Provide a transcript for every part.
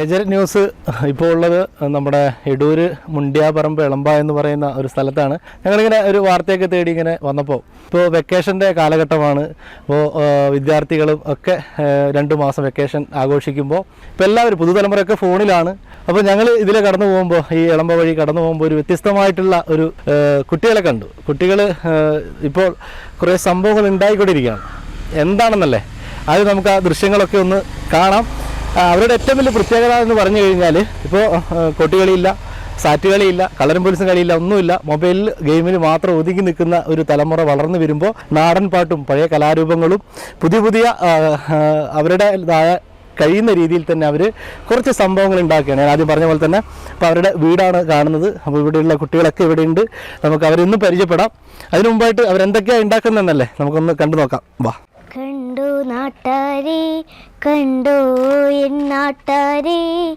Agent news ഇപ്പോൾ ഉള്ളത് നമ്മുടെ എടൂര് മുണ്ടിയാപറമ്പ് എളമ്പ എന്ന് പറയുന്ന ഒരു സ്ഥലത്താണ്. ഞങ്ങളിങ്ങനെ ഒരു വാർത്തയൊക്കെ തേടി ഇങ്ങനെ വന്നപ്പോൾ ഇപ്പോൾ വെക്കേഷന്റെ കാലഘട്ടമാണ്. അപ്പോൾ വിദ്യാർത്ഥികളും ഒക്കെ രണ്ട് മാസം വെക്കേഷൻ ആഘോഷിക്കുമ്പോൾ ഇപ്പോൾ എല്ലാവരും പുതുതലമുറയൊക്കെ ഫോണിലാണ്. അപ്പോൾ ഞങ്ങൾ ഇതിലെ കടന്നു പോകുമ്പോൾ ഈ എളമ്പ വഴി കടന്നു പോകുമ്പോൾ ഒരു വ്യത്യസ്തമായിട്ടുള്ള ഒരു കുട്ടികളെ കണ്ടു. കുട്ടികൾ ഇപ്പോൾ കുറേ സംഭവങ്ങൾ ഉണ്ടായിക്കൊണ്ടിരിക്കുകയാണ്. എന്താണെന്നല്ലേ? അത് നമുക്ക് ആ ദൃശ്യങ്ങളൊക്കെ ഒന്ന് കാണാം. അവരുടെ ഏറ്റവും വലിയ പ്രത്യേകത എന്ന് പറഞ്ഞു കഴിഞ്ഞാൽ ഇപ്പോൾ കൊട്ടികളിയില്ല സാറ്റ് കളിയില്ല കളരും പോലീസും കളിയില്ല ഒന്നുമില്ല. മൊബൈലിൽ ഗെയിമിൽ മാത്രം ഒതുങ്ങി നിൽക്കുന്ന ഒരു തലമുറ വളർന്നു വരുമ്പോൾ നാടൻ പാട്ടും പഴയ കലാരൂപങ്ങളും പുതിയ പുതിയ ആ, കഴിയുന്ന രീതിയിൽ തന്നെ അവർ കുറച്ച് സംഭവങ്ങൾ ഉണ്ടാക്കുകയാണ്. ഞാൻ ആദ്യം പറഞ്ഞ പോലെ തന്നെ അപ്പോൾ അവരുടെ വീടാണ് കാണുന്നത്. അപ്പോൾ ഇവിടെയുള്ള കുട്ടികളൊക്കെ ഇവിടെയുണ്ട്. നമുക്ക് അവരൊന്നും പരിചയപ്പെടാം. അതിനു മുമ്പായിട്ട് അവരെന്തൊക്കെയാണ് ഉണ്ടാക്കുന്നതെന്നല്ലേ? നമുക്കൊന്ന് കണ്ടു നോക്കാം. വാ. നാട്ടാരെ കണ്ടോ എൻ നാട്ടാരെ?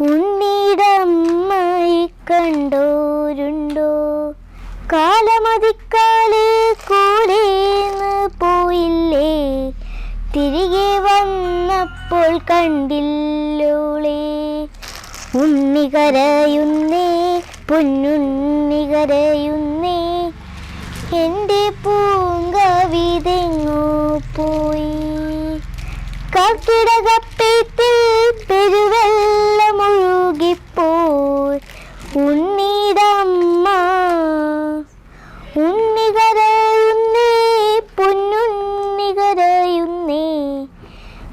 ഉണ്ണിടമ്മായി കണ്ടോരുണ്ടോ? കാലമതിക്കാലെ കൂടെ പോയില്ലേ? തിരികെ വന്നപ്പോൾ കണ്ടില്ലോളേ? ഉണ്ണി കരയുന്നേ പൊന്നുണ്ണി കരയുന്നേ പെരുവെള്ളമൊഴുകിപ്പോയി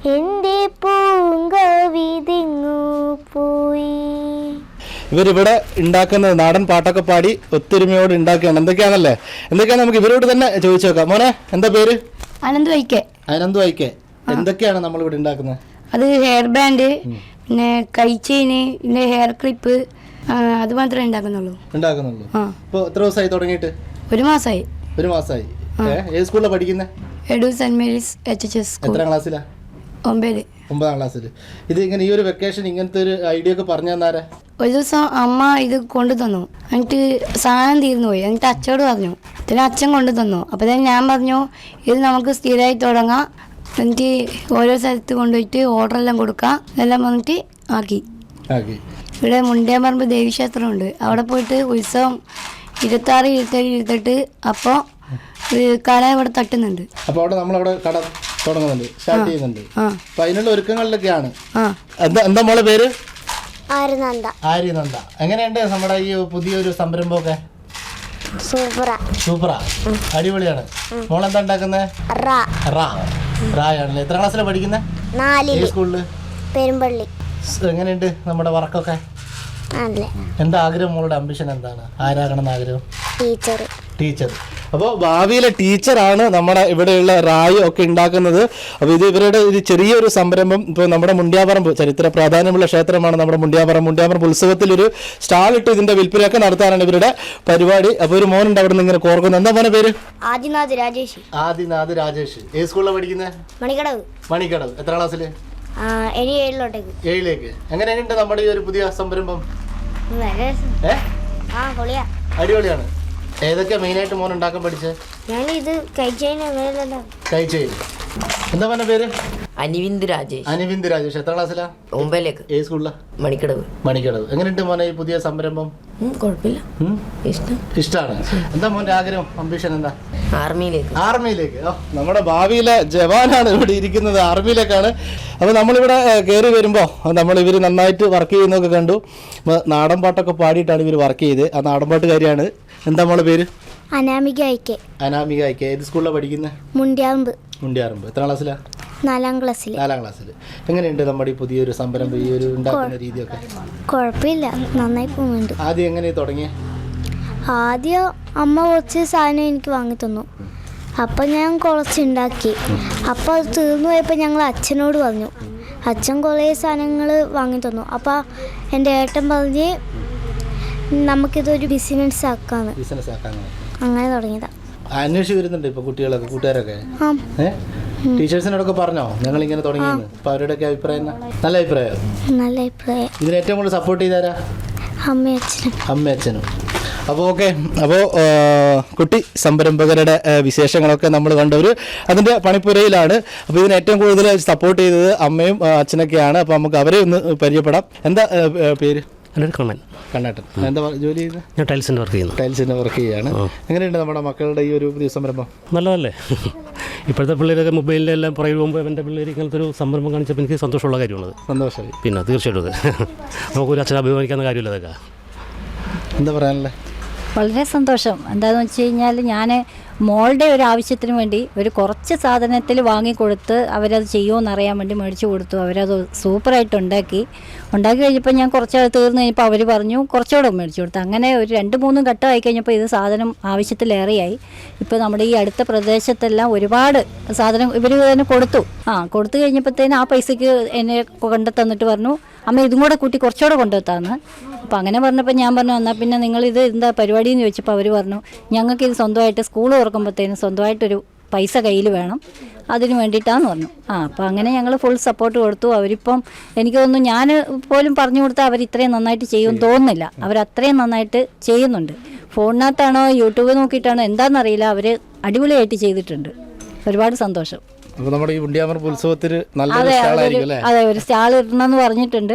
എന്റെ പൂങ്കവിതെങ്ങോ പോയി. ഇവരിവിടെ ഉണ്ടാക്കുന്നത് നാടൻ പാട്ടൊക്കെ പാടി ഒത്തൊരുമയോട് ഉണ്ടാക്കുകയാണ്. എന്തൊക്കെയാണല്ലേ? എന്തൊക്കെയാണ് നമുക്ക് ഇവരോട് തന്നെ ചോദിച്ചു നോക്കാം. മോനെ എന്താ പേര്? അനന്ത് വൈക്കെ അനന്ത് വായിക്കേ എന്തൊക്കെയാണ് നമ്മൾ ഇവിടെ ഉണ്ടാക്കുന്നത്? അത് ഹെയർ ബാൻഡ് പിന്നെ കൈ ചെയിന് പിന്നെ ഹെയർ ക്ലിപ്പ് അത് മാത്രമേ ഉണ്ടാക്കുന്നുള്ളൂ. ഉണ്ടാക്കുന്നുള്ളൂ. ആ. എത്ര ദിവസമായി തുടങ്ങിയിട്ട്? ഒരു മാസമായി ഒരു മാസമായി ഏ ഏത് സ്കൂളിലാണ് പഠിക്കുന്നത് എഡു Saint Mary's H H S school എത്രാം ക്ലാസ്സിലാ? ഒമ്പത്. ഒമ്പതാം ക്ലാസ്സിൽ ഇത് ഇങ്ങനെ ഈ ഒരു വെക്കേഷൻ ഇങ്ങനത്തെ ഒരു ഐഡിയ ഒക്കെ പറഞ്ഞു തന്നാരാ ഒരു ദിവസം അമ്മ ഇത് കൊണ്ടു തന്നു. എന്നിട്ട് സാധനം തീർന്നു പോയി. എന്നിട്ട് അച്ഛനോട് പറഞ്ഞു പിന്നെ അച്ഛൻ കൊണ്ടു തന്നു. അപ്പോൾ തന്നെ ഞാൻ പറഞ്ഞു ഇത് നമുക്ക് സ്ഥിരമായി തുടങ്ങാം. എന്നിട്ട് ഓരോ സ്ഥലത്ത് കൊണ്ടുപോയിട്ട് ഓർഡർ എല്ലാം കൊടുക്കാം. എല്ലാം വന്നിട്ട് ആക്കി. ആക്കി. ഇവിടെ മുണ്ടേമ്പറമ്പ് ദേവീക്ഷേത്രമുണ്ട്. അവിടെ പോയിട്ട് ഉത്സവം ഇരുപത്താറ് ഇരുപത്തേഴ് ഇരുപത്തെട്ട് അപ്പോ കട ഇവിടെ തട്ടുന്നുണ്ട്. അപ്പോൾ അവിടെ നമ്മളവിടെ കട തുടങ്ങുന്നുണ്ട്. സ്റ്റാർട്ട് ചെയ്യുന്നുണ്ട്. അപ്പോൾ അതിനുള്ള ഒരുക്കങ്ങളിലൊക്കെയാണ്. എന്താ എന്താ മോളെ പേര്? ആര്യനന്ദ. എങ്ങനെയുണ്ട് നമ്മുടെ ഈ പുതിയൊരു സംരംഭമൊക്കെ? സൂപ്പറാ. സൂപ്പറാ. അടിപൊളിയാണ്. മോളെന്താ ഉണ്ടാക്കുന്നത് റ. റാ. റായാണല്ലേ എത്ര ക്ലാസ്സിലാണ് പഠിക്കുന്നത് നാലിൽ സ്കൂളിൽ പെരുമ്പള്ളി. എങ്ങനെയുണ്ട് നമ്മുടെ വർക്കൊക്കെ? എന്താ ആഗ്രഹം? മോളുടെ അംബിഷൻ എന്താണ്? ആരാകണം എന്ന് ആഗ്രഹം? Teacher teacher. അപ്പോൾ ഭാവിയിലെ ടീച്ചറാണ് നമ്മുടെ ഇവിടെയുള്ള റായി ഒക്കെ ഉണ്ടാക്കുന്നത്. അപ്പോൾ ഇത് ഇവരുടെ ഒരു ചെറിയൊരു സംരംഭം. ഇപ്പോൾ നമ്മുടെ മുണ്ടിയാപറമ്പ് ചരിത്ര പ്രാധാന്യമുള്ള ക്ഷേത്രമാണ് നമ്മുടെ മുണ്ടിയാപറമ്പ്. മുണ്ടിയാപറമ്പ് ഉത്സവത്തിൽ ഒരു സ്റ്റാൾ ഇട്ട് ഇതിന്റെ വിൽപ്പനയൊക്കെ നടത്താനാണ് ഇവരുടെ പരിപാടി. അപ്പോൾ ഒരു മോനുണ്ട് അവിടെ നിന്ന് ഇങ്ങനെ കോർക്കുന്നത് എന്താ മോനെ പേര്? ആദിനാഥ് രാജേഷ്. ആദിനാഥ് രാജേഷ്. ഏത് സ്കൂളിലാണ് പഠിക്കുന്നത് മണിക്കടവ് മണിക്കടവ് എത്ര ക്ലാസ്സിൽ ആ, ഇനി ഏഴിലോട്ടേക്ക്. ഏഴിലേക്ക്. എങ്ങനെയുണ്ട് നമ്മുടെ ഈ ഒരു പുതിയ സംരംഭം? അടിപൊളിയാണ്. ഏതൊക്കെയാ മെയിനായിട്ട് മോൻ ഉണ്ടാക്കാൻ പഠിച്ചത് ഞാൻ ഇത് എന്താ പറഞ്ഞ പേര്? അനിവിന്ദ് രാജേഷ്. അനിവിന്ദ് രാജേഷ്. എത്ര ക്ലാസ്സിലാ ഒമ്പതിലേക്ക്. ഏത് സ്കൂളിലാ മണിക്കടവ്. മണിക്കടവ്. എങ്ങനെയുണ്ട് മോനെ ഈ പുതിയ സംരംഭം? കുഴപ്പമില്ല? ഇഷ്ടം. ഇഷ്ടമാണ് എന്താ മോന്റെ ആഗ്രഹം? അംബിഷൻ എന്താ? ആർമിയിലേക്ക്. ആർമിയിലേക്ക്. ഓ നമ്മുടെ ഭാവിയിലെ ജവാനാണ് ഇവിടെ ഇരിക്കുന്നത്. ആർമിയിലേക്കാണ്. അപ്പോൾ നമ്മളിവിടെ കയറി വരുമ്പോൾ നമ്മൾ ഇവർ നന്നായിട്ട് വർക്ക് ചെയ്യുന്നതൊക്കെ കണ്ടു. നാടൻ പാട്ടൊക്കെ പാടിയിട്ടാണ് ഇവർ വർക്ക് ചെയ്ത്. ആ നാടൻ പാട്ടുകാരിയാണ്. എന്താ മോളെ പേര്? അനാമിക ഐക്കെ അനാമിക ഐക്കെ ഏത് സ്കൂളിലാണ് പഠിക്കുന്നത് മുണ്ടിയാറമ്പ് മുണ്ടിയാറമ്പ്. എത്ര ക്ലാസ്സിലാണ് നാലാം ക്ലാസ്സിൽ നാലാം ക്ലാസ്സിൽ എങ്ങനെയുണ്ട് നമ്മുടെ ഈ പുതിയൊരു സംരംഭം ഈ ഒരു ഉണ്ടാക്കുന്ന രീതിയൊക്കെ? കുഴപ്പമില്ല. നന്നായി പോകുന്നുണ്ട്. ആദ്യം എങ്ങനെ തുടങ്ങിയ? ആദ്യം അമ്മ കുറച്ച് സാധനം എനിക്ക് വാങ്ങി തന്നു. അപ്പം ഞാൻ കുറച്ചുണ്ടാക്കി അപ്പോൾ അത് തീർന്നു പോയപ്പോൾ ഞങ്ങൾ അച്ഛനോട് പറഞ്ഞു. അച്ഛൻ കുറേ സാധനങ്ങൾ വാങ്ങി തന്നു. അപ്പോൾ എന്റെ ഏട്ടൻ പറഞ്ഞ് നമുക്കിതൊരു ബിസിനസ് ആക്കാന്ന്. ബിസിനസ് ആക്കാൻ അങ്ങനെ തുടങ്ങിയതാ. അന്വേഷിച്ച് വരുന്നുണ്ട് ഇപ്പൊ കുട്ടികളൊക്കെ കൂട്ടുകാരൊക്കെ? ആ. ഏ? ടീച്ചേഴ്സിനോടൊക്കെ പറഞ്ഞോ? ഞങ്ങൾ ഇങ്ങനെ തുടങ്ങിയെന്ന് അപ്പൊ അവരുടെയൊക്കെ അഭിപ്രായം? നല്ല അഭിപ്രായം. നല്ല അഭിപ്രായം. ഇതിന് ഏറ്റവും കൂടുതൽ സപ്പോർട്ട് ചെയ്താരാ? അമ്മയച്ചനും അച്ഛനും. അമ്മ അച്ഛനും. അപ്പോൾ ഓക്കെ. അപ്പോൾ കുട്ടി സംരംഭകരുടെ വിശേഷങ്ങളൊക്കെ നമ്മൾ കണ്ടവർ അതിന്റെ പണിപ്പുരയിലാണ്. അപ്പോൾ ഇതിന് ഏറ്റവും കൂടുതൽ സപ്പോർട്ട് ചെയ്തത് അമ്മയും അച്ഛനൊക്കെയാണ്. അപ്പോൾ നമുക്ക് അവരെ ഒന്ന് പരിചയപ്പെടാം. എന്താ പേര്? എന്റെ ഒരു കണ്ണൻ കണ്ണേട്ടൻ എന്താ ജോലി ചെയ്യുന്നത് ഞാൻ ടൈൽസിന്റെ വർക്ക് ചെയ്യുന്നു. ടൈൽസിന്റെ വർക്ക് ചെയ്യുകയാണ്. എങ്ങനെയുണ്ട് നമ്മുടെ മക്കളുടെ ഈ ഒരു പുതിയ സംരംഭം നല്ലതല്ലേ? ഇപ്പോഴത്തെ പിള്ളേരൊക്കെ മൊബൈലിന്റെ എല്ലാം പുറകിൽ പോകുമ്പോൾ എന്റെ പിള്ളേർ ഇങ്ങനത്തെ ഒരു സംരംഭം കാണിച്ചപ്പോൾ എനിക്ക് സന്തോഷമുള്ള കാര്യമാണ് സന്തോഷമായി. പിന്നെ തീർച്ചയായിട്ടും അത്. നമുക്കൊരു അച്ഛനെ അഭിമാനിക്കാവുന്ന കാര്യമില്ല അതൊക്കെ. എന്താ പറയാനല്ലേ വളരെ സന്തോഷം. എന്താണെന്ന് വെച്ച് കഴിഞ്ഞാൽ ഞാൻ മോളുടെ ഒരു ആവശ്യത്തിന് വേണ്ടി ഒരു കുറച്ച് സാധനത്തിൽ വാങ്ങിക്കൊടുത്ത് അവരത് ചെയ്യുമെന്നറിയാൻ വേണ്ടി മേടിച്ചു കൊടുത്തു. അവരത് സൂപ്പറായിട്ട് ഉണ്ടാക്കി. ഉണ്ടാക്കി കഴിഞ്ഞപ്പോൾ ഞാൻ കുറച്ച് തീർന്നു കഴിഞ്ഞപ്പോൾ അവർ പറഞ്ഞു കുറച്ചുകൂടെ മേടിച്ചു കൊടുത്തു. അങ്ങനെ ഒരു രണ്ട് മൂന്ന് ഘട്ടമായി കഴിഞ്ഞപ്പോൾ ഇത് സാധനം ആവശ്യത്തിലേറെയായി. ഇപ്പോൾ നമ്മുടെ ഈ അടുത്ത പ്രദേശത്തെല്ലാം ഒരുപാട് സാധനം ഇവർ തന്നെ കൊടുത്തു. ആ കൊടുത്തു കഴിഞ്ഞപ്പോഴത്തേന് ആ പൈസയ്ക്ക് എന്നെ കൊണ്ടു തന്നിട്ട് പറഞ്ഞു. അമ്മ ഇതും കൂടെ കൂട്ടി കുറച്ചുകൂടെ കൊണ്ടുവത്താന്ന്. അപ്പോൾ അങ്ങനെ പറഞ്ഞപ്പോൾ ഞാൻ പറഞ്ഞു എന്നാൽ പിന്നെ നിങ്ങൾ ഇത് എന്താ പരിപാടി എന്ന് ചോദിച്ചപ്പോൾ അവർ പറഞ്ഞു ഞങ്ങൾക്ക് ഇത് സ്വന്തമായിട്ട് സ്കൂൾ തുറക്കുമ്പോഴത്തേനും സ്വന്തമായിട്ടൊരു പൈസ കയ്യിൽ വേണം. അതിന് വേണ്ടിയിട്ടാന്ന് പറഞ്ഞു. ആ അപ്പോൾ അങ്ങനെ ഞങ്ങൾ ഫുൾ സപ്പോർട്ട് കൊടുത്തു. അവരിപ്പം എനിക്ക് തോന്നുന്നു ഞാൻ പോലും പറഞ്ഞു കൊടുത്താൽ അവർ ഇത്രയും നന്നായിട്ട് ചെയ്യും തോന്നുന്നില്ല. അവർ അത്രയും നന്നായിട്ട് ചെയ്യുന്നുണ്ട്. ഫോണിനകത്താണോ യൂട്യൂബ് നോക്കിയിട്ടാണോ എന്താണെന്നറിയില്ല അവർ അടിപൊളിയായിട്ട് ചെയ്തിട്ടുണ്ട്. ഒരുപാട് സന്തോഷം. അപ്പോൾ നമ്മുടെ ഈ ഉണ്ടിയാമർപ്പ് ഉത്സവത്തിൽ നല്ല അതെ സ്റ്റാളായിരിക്കും അല്ലേ? അതെ ഒരു സ്റ്റാൾ ഇടണമെന്ന് പറഞ്ഞിട്ടുണ്ട്.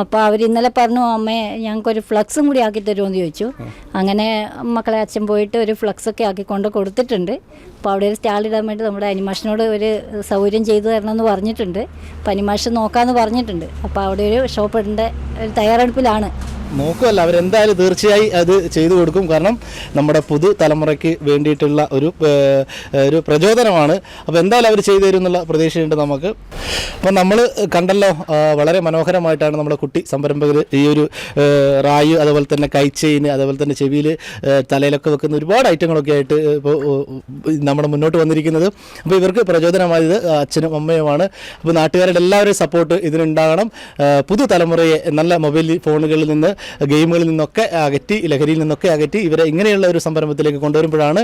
അപ്പോൾ അവർ ഇന്നലെ പറഞ്ഞു അമ്മേ ഞങ്ങൾക്കൊരു ഫ്ലക്സും കൂടി ആക്കി തരുമെന്ന് ചോദിച്ചു. അങ്ങനെ മക്കളെ അച്ഛൻ പോയിട്ട് ഒരു ഫ്ലക്സ് ഒക്കെ ആക്കി കൊണ്ട് കൊടുത്തിട്ടുണ്ട്. അപ്പോൾ അവിടെ ഒരു സ്റ്റാൾ ഇടാൻ വേണ്ടി നമ്മുടെ അനിമാഷനോട് ഒരു സൗകര്യം ചെയ്തു തരണമെന്ന് പറഞ്ഞിട്ടുണ്ട്. അപ്പോൾ അനിമാഷൻ നോക്കാമെന്ന് പറഞ്ഞിട്ടുണ്ട്. അപ്പോൾ അവിടെ ഒരു ഷോപ്പ് ഇടേണ്ട ഒരു തയ്യാറെടുപ്പിലാണ്. നോക്കുമല്ല അവരെന്തായാലും തീർച്ചയായി അത് ചെയ്തു കൊടുക്കും. കാരണം നമ്മുടെ പുതു തലമുറയ്ക്ക് വേണ്ടിയിട്ടുള്ള ഒരു ഒരു പ്രചോദനമാണ്. അപ്പോൾ എന്തായാലും അവർ ചെയ്തു തരും എന്നുള്ള പ്രതീക്ഷയുണ്ട് നമുക്ക്. അപ്പം നമ്മൾ കണ്ടല്ലോ വളരെ മനോഹരമായിട്ടാണ് നമ്മുടെ കുട്ടി സംരംഭകർ ഈ ഒരു റായ് അതുപോലെ തന്നെ കൈച്ചെയിൻ അതുപോലെ തന്നെ ചെവിയിൽ തലയിലൊക്കെ വെക്കുന്ന ഒരുപാട് ഐറ്റങ്ങളൊക്കെ ആയിട്ട് ഇപ്പോൾ നമ്മുടെ മുന്നോട്ട് വന്നിരിക്കുന്നത്. അപ്പോൾ ഇവർക്ക് പ്രചോദനമായത് അച്ഛനും അമ്മയുമാണ്. അപ്പോൾ നാട്ടുകാരുടെ എല്ലാവരുടെയും സപ്പോർട്ട് ഇതിനുണ്ടാകണം. പുതു പുതുതലമുറയെ നല്ല മൊബൈൽ ഫോണുകളിൽ നിന്ന് ഗെയിമുകളിൽ നിന്നൊക്കെ അകറ്റി ലഹരിയിൽ നിന്നൊക്കെ അകറ്റി ഇവരെ ഇങ്ങനെയുള്ള ഒരു സംരംഭത്തിലേക്ക് കൊണ്ടുവരുമ്പോഴാണ്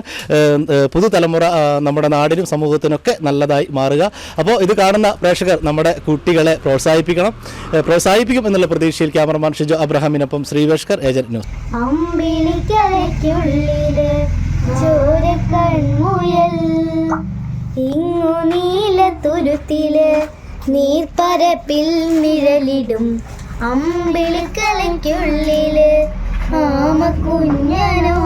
പുതുതലമുറ നമ്മുടെ നാടിനും സമൂഹത്തിനൊക്കെ നല്ലതായി മാറുക. അപ്പോൾ ഇത് കാണുന്ന പ്രേക്ഷകർ നമ്മുടെ കുട്ടികളെ പ്രോത്സാഹിപ്പിക്കണം. പ്രോത്സാഹിപ്പിക്കും എന്നുള്ള പ്രതീക്ഷയിൽ ക്യാമറമാൻ ഷിജോ അബ്രഹാമിനൊപ്പം ശ്രീവേഷ്കർ ഏജന്റ് ന്യൂസ്. ഇങ്ങു നീലത്തുരുത്തിൽ നീർപ്പരപ്പിൽ നിഴലിടും. അമ്പിളിക്കലയ്ക്കുള്ളിൽ ആമക്കുഞ്ഞനോ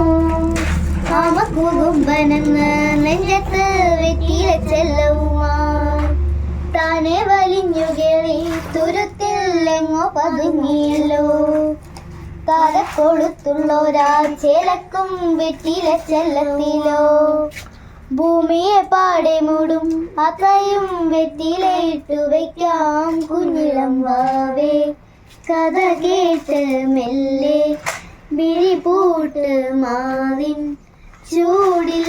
ആമക്കുകുമ്പനെന്ന് നെഞ്ചത്ത് വെറ്റില ചെല്ലവുമാ താനെ വലിഞ്ഞു കേറി തുരുത്തിൽ എങ്ങോ പതുങ്ങിയല്ലോ. കൊടുത്തുള്ളോരാ ചേലക്കും വെറ്റില ചെല്ലത്തിലോ ഭൂമിയെ പാടെ മൂടും അത്രയും വെറ്റിലയിട്ടു വയ്ക്കാം കുഞ്ഞിളം വാവേ കഥ കേട്ട് മെല്ലെ വിഴി പൂട്ട് മാവിൻ ചൂടിൽ